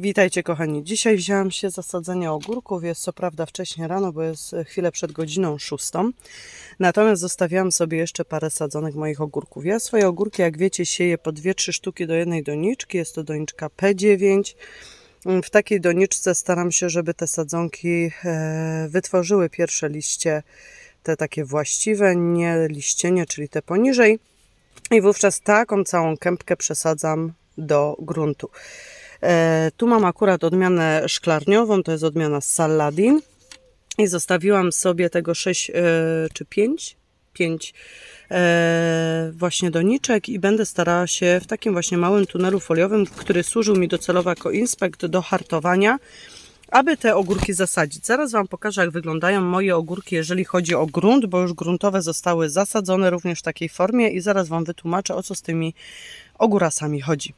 Witajcie kochani. Dzisiaj wzięłam się za sadzenie ogórków. Jest co prawda wcześnie rano, bo jest chwilę przed godziną szóstą. Natomiast zostawiałam sobie jeszcze parę sadzonek moich ogórków. Ja swoje ogórki, jak wiecie, sieję po 2-3 sztuki do jednej doniczki. Jest to doniczka P9. W takiej doniczce staram się, żeby te sadzonki e, wytworzyły pierwsze liście, te takie właściwe, nie liścienie, czyli te poniżej. I wówczas taką całą kępkę przesadzam do gruntu. E, tu mam akurat odmianę szklarniową, to jest odmiana Saladin. I zostawiłam sobie tego 6 e, czy 5, 5 e, właśnie doniczek i będę starała się w takim właśnie małym tunelu foliowym, który służył mi docelowo jako inspekt do hartowania, aby te ogórki zasadzić. Zaraz Wam pokażę, jak wyglądają moje ogórki, jeżeli chodzi o grunt, bo już gruntowe zostały zasadzone również w takiej formie i zaraz Wam wytłumaczę, o co z tymi ogórasami chodzi.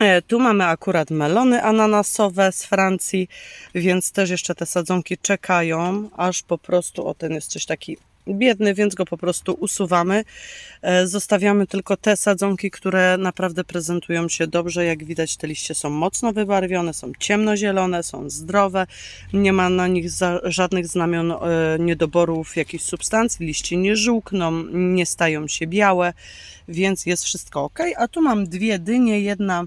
E, Tu mamy akurat melony ananasowe z Francji, więc też jeszcze te sadzonki czekają, aż po prostu, o ten jest coś taki biedny, więc go po prostu usuwamy. E, Zostawiamy tylko te sadzonki, które naprawdę prezentują się dobrze. Jak widać, te liście są mocno wybarwione, są ciemnozielone, są zdrowe. Nie ma na nich żadnych znamion e, niedoborów jakichś substancji. Liście nie żółkną, nie stają się białe, więc jest wszystko ok. A tu mam dwie dynie, jedna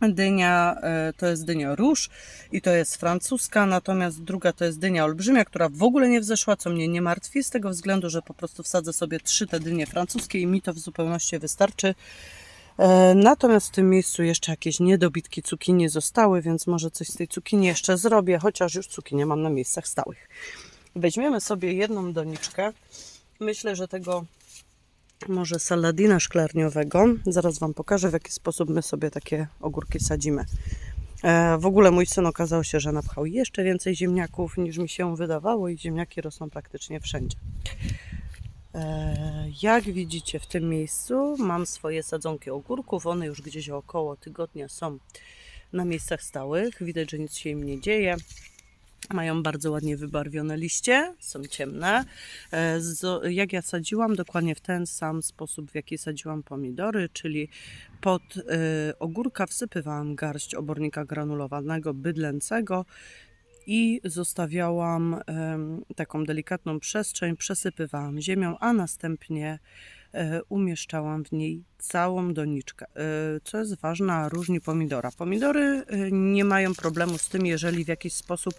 Dynia e, to jest dynia róż i to jest francuska, natomiast druga to jest dynia olbrzymia, która w ogóle nie wzeszła, co mnie nie martwi, z tego względu, że po prostu wsadzę sobie trzy te dynie francuskie i mi to w zupełności wystarczy. E, Natomiast w tym miejscu jeszcze jakieś niedobitki cukinii zostały, więc może coś z tej cukinii jeszcze zrobię, chociaż już cukinię mam na miejscach stałych. Weźmiemy sobie jedną doniczkę. Myślę, że tego może saladina szklarniowego. Zaraz Wam pokażę, w jaki sposób my sobie takie ogórki sadzimy. E, w ogóle mój syn okazał się, że napchał jeszcze więcej ziemniaków niż mi się wydawało i ziemniaki rosną praktycznie wszędzie. E, jak widzicie w tym miejscu mam swoje sadzonki ogórków. One już gdzieś około tygodnia są na miejscach stałych. Widać, że nic się im nie dzieje. Mają bardzo ładnie wybarwione liście, są ciemne. E, Jak ja sadziłam, dokładnie w ten sam sposób, w jaki sadziłam pomidory, czyli pod e, ogórka wsypywałam garść obornika granulowanego bydlęcego i zostawiałam taką delikatną przestrzeń, przesypywałam ziemią, a następnie umieszczałam w niej całą doniczkę. E, Co jest ważne, różni pomidora. Pomidory e, nie mają problemu z tym, jeżeli w jakiś sposób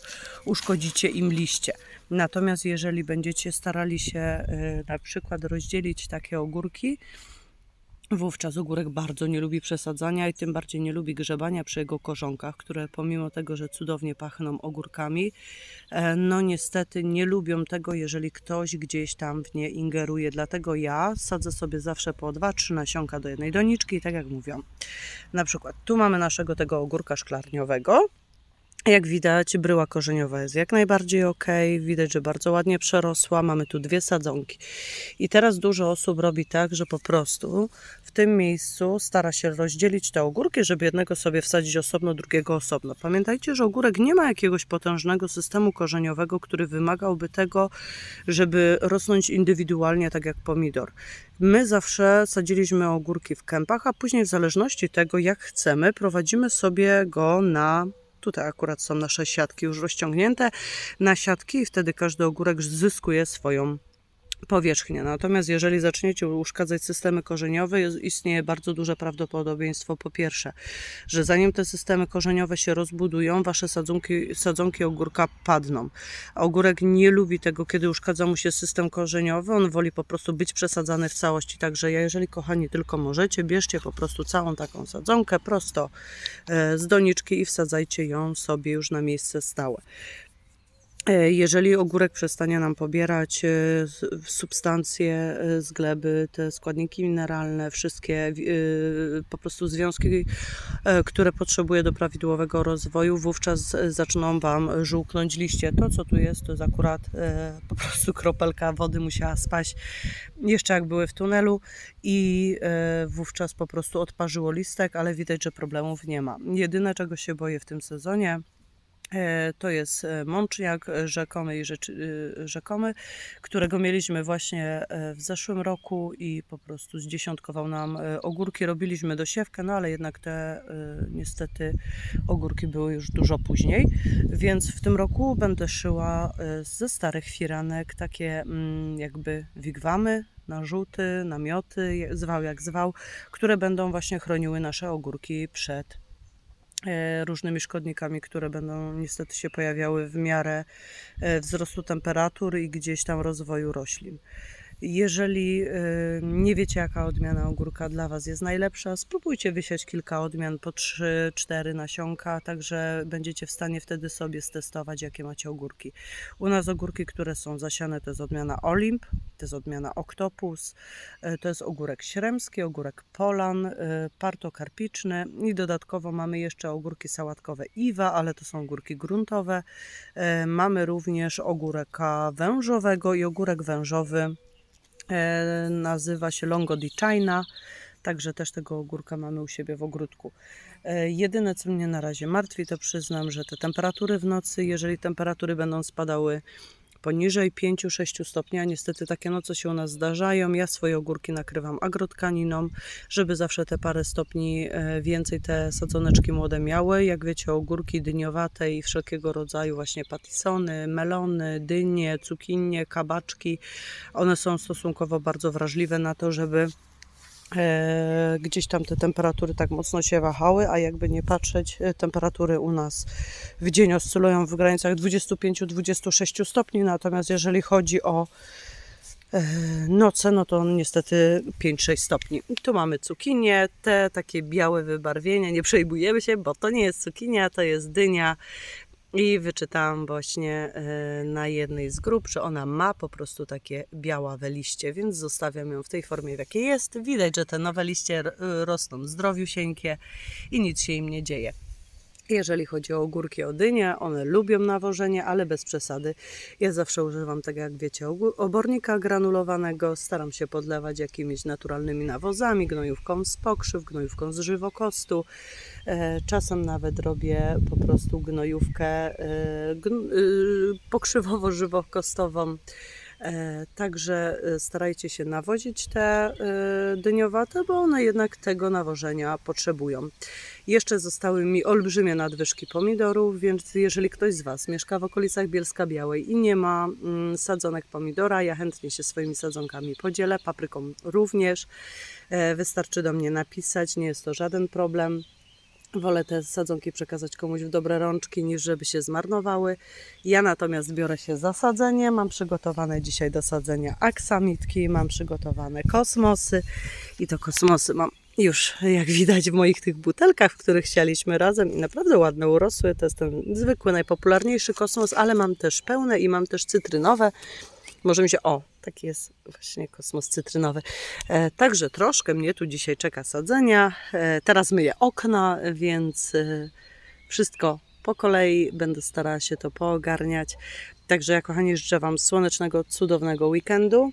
uszkodzicie im liście. Natomiast jeżeli będziecie starali się e, na przykład rozdzielić takie ogórki, Wówczas ogórek bardzo nie lubi przesadzania i tym bardziej nie lubi grzebania przy jego korzonkach, które pomimo tego, że cudownie pachną ogórkami, e, no niestety nie lubią tego, jeżeli ktoś gdzieś tam w nie ingeruje. Dlatego ja sadzę sobie zawsze po 2-3 nasionka do jednej doniczki i tak jak mówią. Na przykład tu mamy naszego tego ogórka szklarniowego. Jak widać, bryła korzeniowa jest jak najbardziej ok. Widać, że bardzo ładnie przerosła. Mamy tu dwie sadzonki. I teraz dużo osób robi tak, że po prostu tym miejscu stara się rozdzielić te ogórki, żeby jednego sobie wsadzić osobno, drugiego osobno. Pamiętajcie, że ogórek nie ma jakiegoś potężnego systemu korzeniowego, który wymagałby tego, żeby rosnąć indywidualnie, tak jak pomidor. My zawsze sadziliśmy ogórki w kępach, a później w zależności tego, jak chcemy, prowadzimy sobie go na Tutaj akurat są nasze siatki już rozciągnięte na siatki i wtedy każdy ogórek zyskuje swoją powierzchnię. Natomiast jeżeli zaczniecie uszkadzać systemy korzeniowe, istnieje bardzo duże prawdopodobieństwo po pierwsze, że zanim te systemy korzeniowe się rozbudują, wasze sadzonki, sadzonki ogórka padną. A ogórek nie lubi tego, kiedy uszkadza mu się system korzeniowy, on woli po prostu być przesadzany w całości. Także ja, jeżeli kochani tylko możecie, bierzcie po prostu całą taką sadzonkę prosto e, z doniczki i wsadzajcie ją sobie już na miejsce stałe. E, Jeżeli ogórek przestanie nam pobierać e, substancje e, z gleby, te składniki mineralne, wszystkie po prostu związki, które potrzebuje do prawidłowego rozwoju, wówczas zaczną Wam żółknąć liście. To, co tu jest, to jest akurat po prostu kropelka wody musiała spaść jeszcze jak były w tunelu i wówczas po prostu odparzyło listek, ale widać, że problemów nie ma. Jedyne, czego się boję w tym sezonie, To jest e, mączniak e, rzekomy i y, rzekomy, którego mieliśmy właśnie e, w zeszłym roku i po prostu zdziesiątkował nam e, ogórki. Robiliśmy dosiewkę, no ale jednak te e, niestety ogórki były już dużo później, więc w tym roku będę szyła e, ze starych firanek takie mm, jakby wigwamy, narzuty, namioty, zwał jak zwał, które będą właśnie chroniły nasze ogórki przed e, różnymi szkodnikami, które będą niestety się pojawiały w miarę e, wzrostu temperatur i gdzieś tam rozwoju roślin. Jeżeli e, nie wiecie, jaka odmiana ogórka dla Was jest najlepsza, spróbujcie wysiać kilka odmian po 3-4 nasionka, także będziecie w stanie wtedy sobie stestować, jakie macie ogórki. U nas ogórki, które są zasiane, to jest odmiana Olimp, to jest odmiana Octopus, e, to jest ogórek śremski, ogórek Polan, e, partokarpiczny i dodatkowo mamy jeszcze ogórki sałatkowe Iwa, ale to są ogórki gruntowe. Mamy również ogóreka wężowego i ogórek wężowy nazywa się Longo di China. Także też tego ogórka mamy u siebie w ogródku. E, Jedyne, co mnie na razie martwi, to przyznam, że te temperatury w nocy, jeżeli temperatury będą spadały poniżej 5-6 stopni, a niestety takie noce się u nas zdarzają. Ja swoje ogórki nakrywam agrotkaniną, żeby zawsze te parę stopni e, więcej te sadzoneczki młode miały. Jak wiecie, ogórki dyniowate i wszelkiego rodzaju właśnie patisony, melony, dynie, cukinie, kabaczki, one są stosunkowo bardzo wrażliwe na to, żeby gdzieś tam te temperatury tak mocno się wahały, a jakby nie patrzeć, e, temperatury u nas w dzień oscylują w granicach 25-26 stopni, natomiast jeżeli chodzi o e, noce, no to niestety 5-6 stopni. Tu mamy cukinię, te takie białe wybarwienia, nie przejmujemy się, bo to nie jest cukinia, to jest dynia. I wyczytałam właśnie e, na jednej z grup, że ona ma po prostu takie białawe liście, więc zostawiam ją w tej formie, w jakiej jest. Widać, że te nowe liście r- rosną zdrowiusieńkie i nic się im nie dzieje. Jeżeli chodzi o ogórki, o one lubią nawożenie, ale bez przesady. Ja zawsze używam, tak jak wiecie, obornika granulowanego. Staram się podlewać jakimiś naturalnymi nawozami, gnojówką z pokrzyw, gnojówką z żywokostu. E, Czasem nawet robię po prostu gnojówkę e, y, pokrzywowo-żywokostową. E, Także e, starajcie się nawozić te e, dyniowate, bo one jednak tego nawożenia potrzebują. Jeszcze zostały mi olbrzymie nadwyżki pomidorów, więc jeżeli ktoś z Was mieszka w okolicach Bielska Białej i nie ma mm, sadzonek pomidora, ja chętnie się swoimi sadzonkami podzielę, papryką również. Wystarczy do mnie napisać, nie jest to żaden problem. Wolę te sadzonki przekazać komuś w dobre rączki, niż żeby się zmarnowały. Ja natomiast biorę się za sadzenie. Mam przygotowane dzisiaj do sadzenia aksamitki, mam przygotowane kosmosy i to kosmosy mam już, jak widać w moich tych butelkach, w których chcieliśmy razem i naprawdę ładne urosły. To jest ten zwykły, najpopularniejszy kosmos, ale mam też pełne i mam też cytrynowe. Może mi się, o, taki jest właśnie kosmos cytrynowy. E, także troszkę mnie tu dzisiaj czeka sadzenia. E, teraz myję okna, więc e, wszystko po kolei będę starała się to poogarniać. Także ja kochani życzę Wam słonecznego, cudownego weekendu,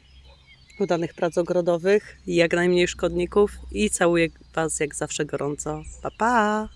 udanych prac ogrodowych, jak najmniej szkodników i całuję Was jak zawsze gorąco. Pa, pa!